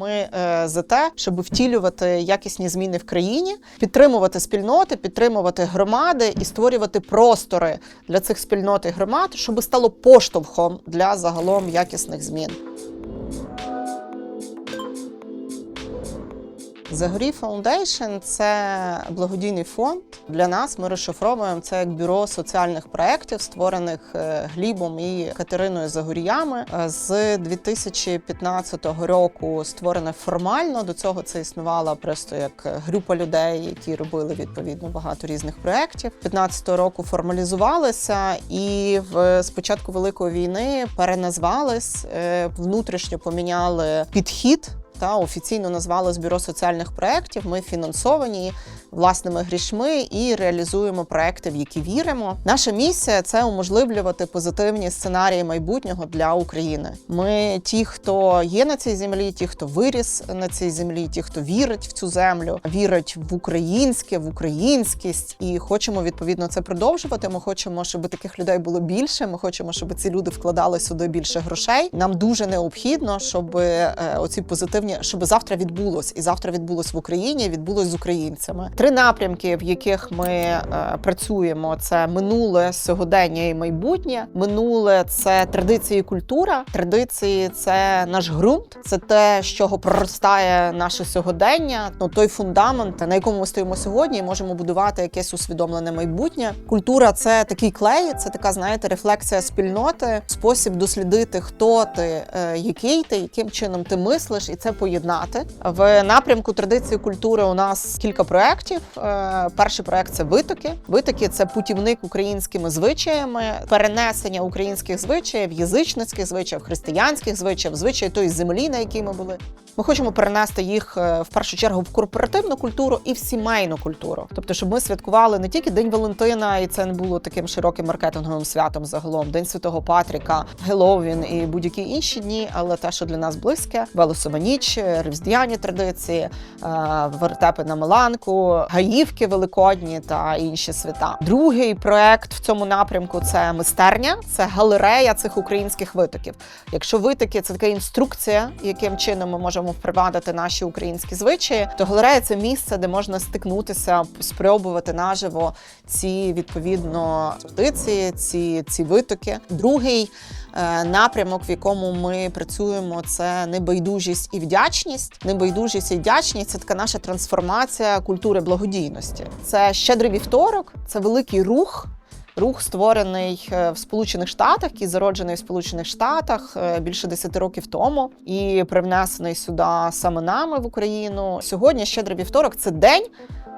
Ми е, за те, щоб втілювати якісні зміни в країні, підтримувати спільноти, підтримувати громади і створювати простори для цих спільнот і громад, щоб стало поштовхом для загалом якісних змін. Загорі Foundation – це благодійний фонд. Для нас ми розшифровуємо це як бюро соціальних проєктів, створених е, Глібом і Катериною Загоріями. Е, З 2015 року створене формально. До цього це існувала просто як група людей, які робили відповідно багато різних проєктів. 15 року формалізувалися і в спочатку великої війни переназвались, е, внутрішньо поміняли підхід та офіційно назвали з бюро соціальних проєктів. Ми фінансовані власними грішми і реалізуємо проекти, в які віримо. Наша місія це уможливлювати позитивні сценарії майбутнього для України. Ми ті, хто є на цій землі, ті, хто виріс на цій землі, ті, хто вірить в цю землю, вірить в українське, в українськість, і хочемо відповідно це продовжувати. Ми хочемо, щоб таких людей було більше. Ми хочемо, щоб ці люди вкладали сюди більше грошей. Нам дуже необхідно, щоб е, оці позитивні, щоб завтра відбулось, і завтра відбулось в Україні, відбулось з українцями. Три напрямки, в яких ми е, працюємо: це минуле, сьогодення і майбутнє. Минуле це традиції, і культура. Традиції це наш ґрунт, це те, з чого проростає наше сьогодення. Ну той фундамент, на якому ми стоїмо сьогодні, і можемо будувати якесь усвідомлене майбутнє. Культура це такий клей, це така, знаєте, рефлексія спільноти, спосіб дослідити, хто ти, е, який ти, яким чином ти мислиш, і це поєднати в напрямку традиції культури. У нас кілька проєктів. Е, Перший проєкт – це витоки. Витоки це путівник українськими звичаями, перенесення українських звичаїв, язичницьких звичаїв, християнських звичаїв, звичаї тої землі, на якій ми були. Ми хочемо перенести їх е, в першу чергу в корпоративну культуру і в сімейну культуру. Тобто, щоб ми святкували не тільки День Валентина, і це не було таким широким маркетинговим святом загалом, День Святого Патріка, Геловін і будь-які інші дні, але те, що для нас близьке, Велосова ніч, різдвяні традиції, е, вертепи на Миланку, гаївки великодні та інші свята. Другий проект в цьому напрямку це майстерня, це галерея цих українських витоків. Якщо витоки це така інструкція, яким чином ми можемо впровадити наші українські звичаї, то галерея це місце, де можна стикнутися, спробувати наживо ці відповідно традиції, ці, ці витоки. Другий е, напрямок, в якому ми працюємо, це небайдужість і вдячність. Небайдужість і вдячність це така наша трансформація культури благодійності. Це щедрий вівторок, це великий рух. Рух створений е, в Сполучених Штатах, який зароджений в Сполучених Штатах е, більше 10 років тому, і привнесений сюди саме нами в Україну. Сьогодні щедрий вівторок це день.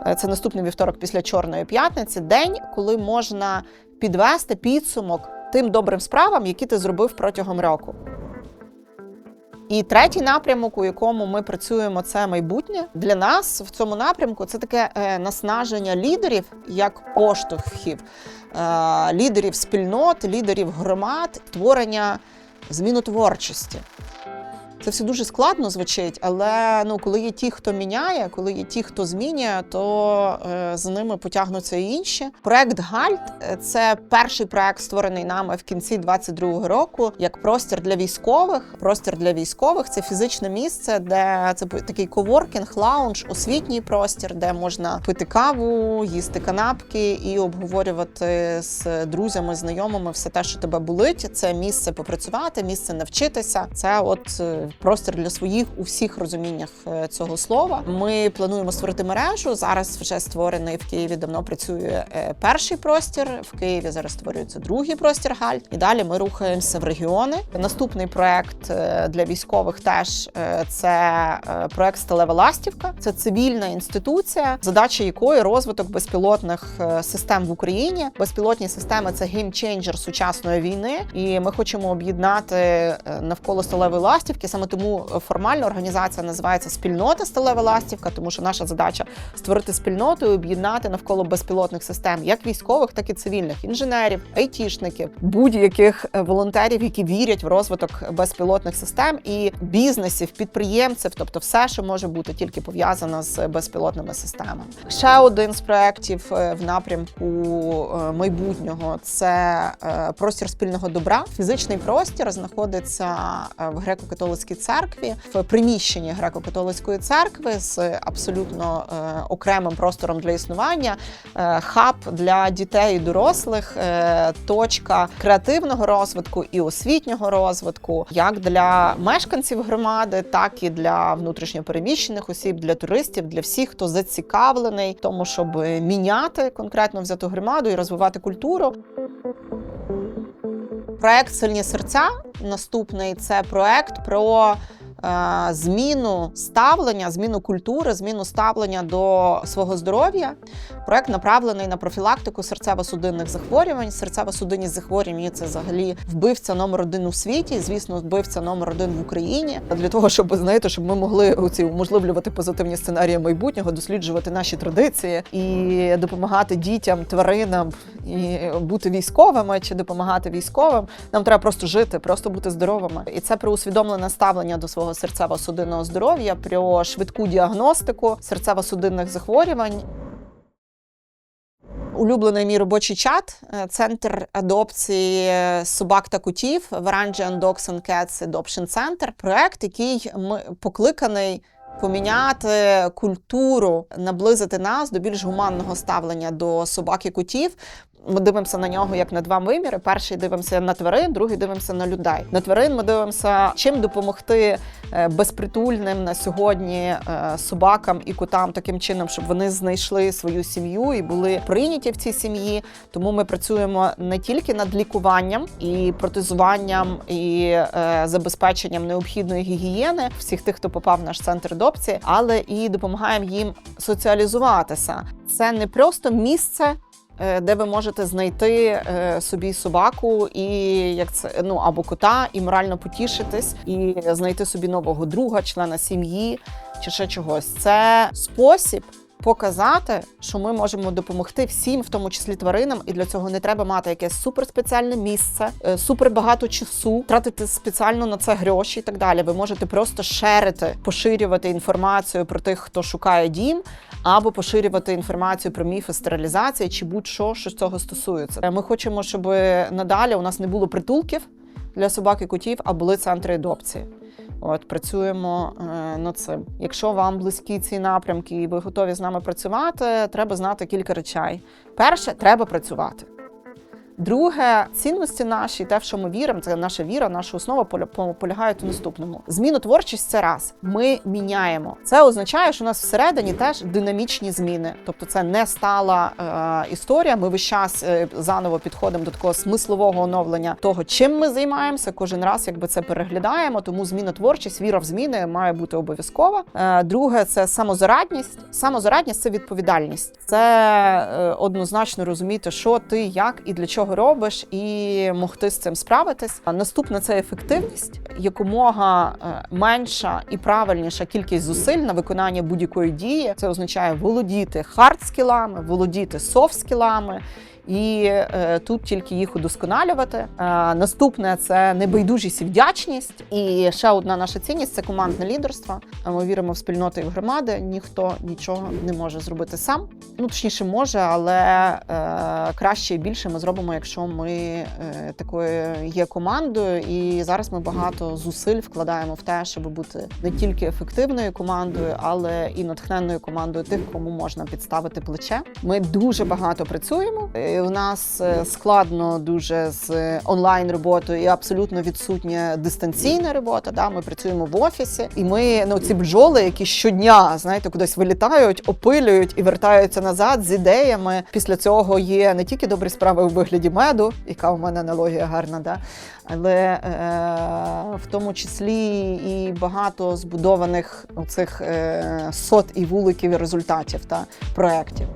е, Це наступний вівторок після Чорної п'ятниці. День, коли можна підвести підсумок тим добрим справам, які ти зробив протягом року. І третій напрямок, у якому ми працюємо, це майбутнє. Для нас в цьому напрямку це таке е, наснаження лідерів як поштовхів, е, лідерів спільнот, лідерів громад, творення змінотворчості. Це все дуже складно звучить, але ну, коли є ті, хто міняє, коли є ті, хто змінює, то е, за ними потягнуться і інші. Проект Гальт це перший проект, створений нами в кінці 22-го року, як простір для військових. Простір для військових це фізичне місце, де це такий коворкінг, лаунж, освітній простір, де можна пити каву, їсти канапки і обговорювати з друзями, знайомими все те, що тебе болить. Це місце попрацювати, місце навчитися. Це от е, простір для своїх у всіх розуміннях е, цього слова. Ми плануємо створити мережу. Зараз вже створений в Києві. Давно працює е, перший простір. В Києві зараз створюється другий простір Гальт. І далі ми рухаємося в регіони. Наступний проект е, для військових теж це проект Сталева Ластівка. Це цивільна інституція, задача якої розвиток безпілотних систем в Україні. Безпілотні системи це геймченджер сучасної війни, і ми хочемо об'єднати навколо сталевої ластівки. Саме тому формально організація називається спільнота Сталева Ластівка, тому що наша задача створити спільноту і об'єднати навколо безпілотних систем, як військових, так і цивільних інженерів, айтішників, будь-яких е, волонтерів, які вірять в розвиток безпілотних систем і бізнесів, підприємців, тобто все, що може бути тільки пов'язано з безпілотними системами. Ще один з проєктів е, в напрямку е, майбутнього це е, простір спільного добра. Фізичний простір знаходиться е, в греко-католицькій греко-католицькій церкві в приміщенні греко-католицької церкви з абсолютно е, окремим простором для існування, е, хаб для дітей і дорослих, е, точка креативного розвитку і освітнього розвитку, як для мешканців громади, так і для внутрішньопереміщених осіб, для туристів, для всіх, хто зацікавлений тому, щоб міняти конкретно взяту громаду і розвивати культуру. Проект Сильні серця наступний це проект про зміну ставлення, зміну культури, зміну ставлення до свого здоров'я. Проект направлений на профілактику серцево-судинних захворювань. Серцево-судинні захворювання це взагалі вбивця номер один у світі. Звісно, вбивця номер один в Україні. Для того, щоб знаєте, щоб ми могли оці уможливлювати позитивні сценарії майбутнього, досліджувати наші традиції і допомагати дітям, тваринам і бути військовими чи допомагати військовим. Нам треба просто жити, просто бути здоровими. І це про усвідомлене ставлення до свого серцево-судинного здоров'я, про швидку діагностику серцево-судинних захворювань. Улюблений мій робочий чат, центр адопції собак та котів Varangian Dogs and Cats Adoption Center. Проект, який ми покликаний поміняти культуру, наблизити нас до більш гуманного ставлення до собак і котів. Ми дивимося на нього як на два виміри. Перший дивимося на тварин, другий дивимося на людей. На тварин ми дивимося, чим допомогти е, безпритульним на сьогодні е, собакам і котам таким чином, щоб вони знайшли свою сім'ю і були прийняті в цій сім'ї. Тому ми працюємо не тільки над лікуванням і протезуванням і е, забезпеченням необхідної гігієни всіх тих, хто попав в наш центр адопції, але і допомагаємо їм соціалізуватися. Це не просто місце. Е, Де ви можете знайти е, собі собаку і як це ну або кота, і морально потішитись, і знайти собі нового друга, члена сім'ї чи ще чогось. Це спосіб показати, що ми можемо допомогти всім, в тому числі тваринам, і для цього не треба мати якесь суперспеціальне місце, е, супер багато часу, тратити спеціально на це гроші і так далі. Ви можете просто шерити, поширювати інформацію про тих, хто шукає дім, або поширювати інформацію про міфи стерилізації чи будь-що, що цього стосується. Е, Ми хочемо, щоб надалі у нас не було притулків для собак і котів, а були центри адопції. От працюємо е, над цим. Якщо вам близькі ці напрямки і ви готові з нами працювати, треба знати кілька речей. Перше, треба працювати. Друге, цінності наші, те, в що ми віримо, це наша віра, наша основа поля- по- у наступному. Зміну творчість це раз. Ми міняємо. Це означає, що у нас всередині теж динамічні зміни. Тобто, це не стала е, історія. Ми весь час е, заново підходимо до такого смислового оновлення того, чим ми займаємося. Кожен раз якби це переглядаємо. Тому зміна творчість, віра в зміни має бути обов'язкова. Е, друге, це самозарадність. Самозарадність це відповідальність. Це е, однозначно розуміти, що ти, як і для чого робиш, і могти з цим справитись. А наступне це ефективність, якомога е, менша і правильніша кількість зусиль на виконання будь-якої дії. Це означає володіти хард-скілами, володіти софт-скілами. І е, тут тільки їх удосконалювати. Е, наступне це небайдужість і вдячність. І ще одна наша цінність це командне лідерство. Е, Ми віримо в спільноти і в громади. Ніхто нічого не може зробити сам. Ну точніше, може, але краще і більше ми зробимо, якщо ми такою є командою. І зараз ми багато зусиль вкладаємо в те, щоб бути не тільки ефективною командою, але і натхненною командою тих, кому можна підставити плече. Ми дуже багато працюємо. Е, У нас е, складно дуже з онлайн роботою і абсолютно відсутня дистанційна робота. Да? Ми працюємо в офісі, і ми ну ці бджоли, які щодня знаєте, кудись вилітають, опилюють і вертаються назад з ідеями. Після цього є не тільки добрі справи у вигляді меду, яка у мене аналогія гарна, да? але е, в тому числі і багато збудованих цих е, сот і вуликів і результатів та проєктів.